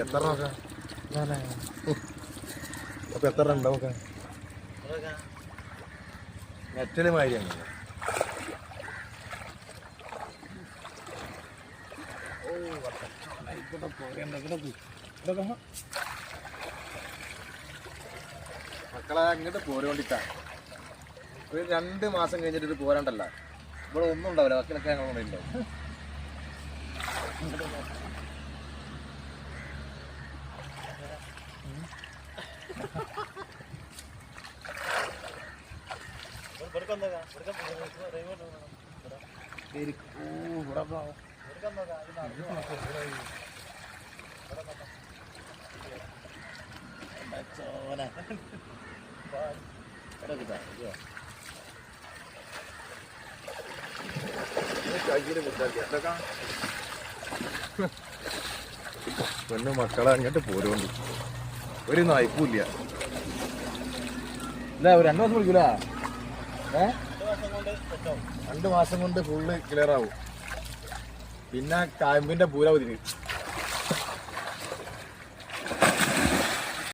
എത്ര അപ്പൊ എത്ര ഉണ്ടാവും നെറ്റിന് മാതിരിയാണ് മക്കളെ അങ്ങോട്ട് പോരോണ്ടിട്ടാണ് ഒരു രണ്ട് മാസം കഴിഞ്ഞിട്ട് ഇത് പോരാണ്ടല്ല. ഇവിടെ ഒന്നും ഉണ്ടാവില്ല വക്കിലൊക്കെ ഞങ്ങൾ ഉണ്ടാവും പെണ്ണു മക്കളെ അങ്ങോട്ട് പോരോണ്ട് ഒരു നായ്പൂല്ല ഇല്ല ഒരു രണ്ടു മാസം കുടിക്കൂല ഏ? രണ്ട് മാസം കൊണ്ട് ഫുള്ള് ക്ലിയർ ആവും. പിന്നെ കായമ്പിന്റെ പൂര